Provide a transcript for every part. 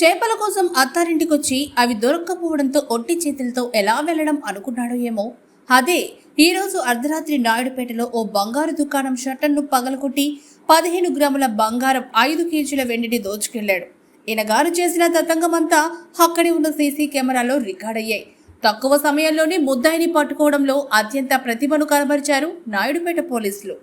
చేపల కోసం అత్తారింటికొచ్చి అవి దొరక్కపోవడంతో ఒట్టి చేతులతో ఎలా వెళ్ళడం అనుకున్నాడో ఏమో. అదే ఈరోజు అర్ధరాత్రి నాయుడుపేటలో ఓ బంగారు దుకాణం షట్టర్ను పగలగొట్టి పదిహేను గ్రాముల బంగారం ఐదు కేజీల వెండిని దోచుకెళ్ళాడు ఇనగారు చేసిన తతంగమంతా అక్కడే ఉన్న సీసీ కెమెరాలో రికార్డయ్యాయి. తక్కువ సమయంలోనే ముద్దాయిని పట్టుకోవడంలో అత్యంత ప్రతిభను కనబరిచారు నాయుడుపేట పోలీసులు.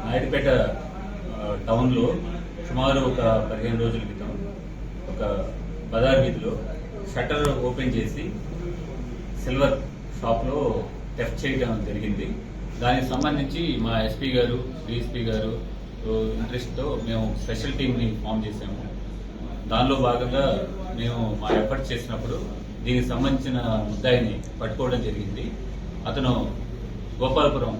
నాయుడుపేట టౌన్లో సుమారు ఒక పదిహేను రోజుల క్రితం ఒక బజార్ వీధిలో షట్టర్ ఓపెన్ చేసి సిల్వర్ షాప్లో టెఫ్ట్ చేయడం జరిగింది. దానికి సంబంధించి మా ఎస్పీ గారు డిఎస్పీ గారు ఇంట్రెస్ట్తో మేము స్పెషల్ టీమ్ని ఫామ్ చేసాము దానిలో భాగంగా మేము మా ఎఫర్ట్ చేసినప్పుడు దీనికి సంబంధించిన ముద్దాయిని పట్టుకోవడం జరిగింది. అతను గోపాలపురం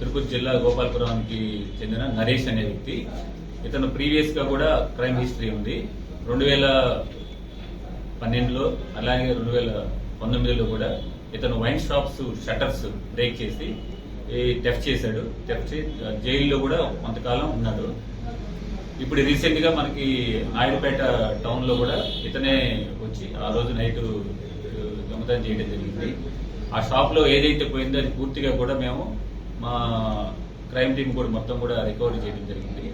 తిరుపతి జిల్లా గోపాలపురానికి చెందిన నరేష్ అనే వ్యక్తి. ఇతను ప్రీవియస్గా కూడా క్రైమ్ హిస్టరీ ఉంది. రెండు వేల పన్నెండులో అలాగే రెండు వేల పంతొమ్మిదిలో కూడా ఇతను వైన్ షాప్స్ షట్టర్స్ బ్రేక్ చేసి టెఫ్ చేశాడు. టెఫ్ చేసి జైల్లో కూడా కొంతకాలం ఉన్నాడు. ఇప్పుడు రీసెంట్గా మనకి నాయుడుపేట టౌన్లో కూడా ఇతనే వచ్చి ఆ రోజు నైట్ దొంగతనం చేయడం జరిగింది. ఆ షాప్లో ఏదైతే పోయిందో అది పూర్తిగా కూడా మేము మా క్రైమ్ టీం కూడా మొత్తం కూడా రికవరీ చేయడం జరిగింది.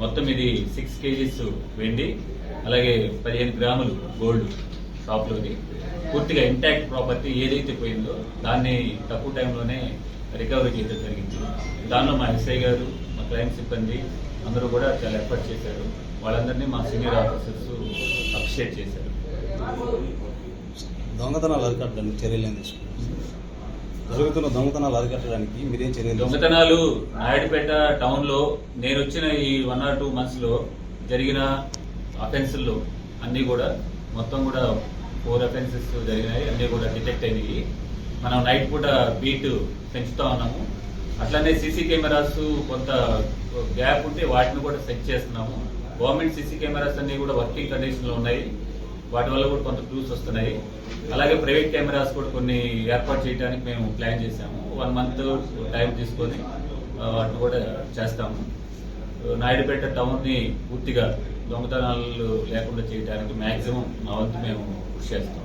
మొత్తం ఇది సిక్స్ కేజీస్ వెండి అలాగే పదిహేను గ్రాములు గోల్డ్ షాప్లోది పూర్తిగా ఇంటాక్ట్ ప్రాపర్టీ ఏదైతే పోయిందో దాన్ని తక్కువ టైంలోనే రికవరీ చేయడం జరిగింది. దానిలో మా ఎస్ఐ గారు మా క్రైమ్ సిబ్బంది అందరూ కూడా చాలా ఎఫర్ట్ చేశారు. వాళ్ళందరినీ మా సీనియర్ ఆఫీసర్స్ అప్రిషియేట్ చేశారు. దొంగతనాలు అరికట్టడానికి చర్యలు తీసుకుంటారు జరుగుతున్న దొంగతనాలు అరికట్టడానికి మీరేం చర్యలు దొంగతనాలు నాయుడుపేట టౌన్లో నేను వచ్చిన ఈ వన్ ఆర్ టూ మంత్స్లో జరిగిన అఫెన్సుల్లో అన్ని కూడా మొత్తం కూడా ఫోర్ అఫెన్సెస్ జరిగినాయి అన్ని కూడా డిటెక్ట్ అయినాయి. మనం నైట్ పూట బీట్ పెంచుతా ఉన్నాము. అట్లనే సీసీ కెమెరాస్ కొంత గ్యాప్ ఉంటే వాటిని కూడా సెట్ చేస్తున్నాము. గవర్నమెంట్ సీసీ కెమెరాస్ అన్ని కూడా వర్కింగ్ కండిషన్లో ఉన్నాయి. వాటి వల్ల కూడా కొంత క్లూస్ వస్తున్నాయి. అలాగే ప్రైవేట్ కెమెరాస్ కూడా కొన్ని ఏర్పాటు చేయడానికి మేము ప్లాన్ చేశాము. వన్ మంత్ టైం తీసుకొని వాటిని కూడా చేస్తాము. నాయుడుపేట టౌన్ని పూర్తిగా దొంగతనాలు లేకుండా చేయడానికి మ్యాక్సిమం మా వంతు మేము కృషి చేస్తాం.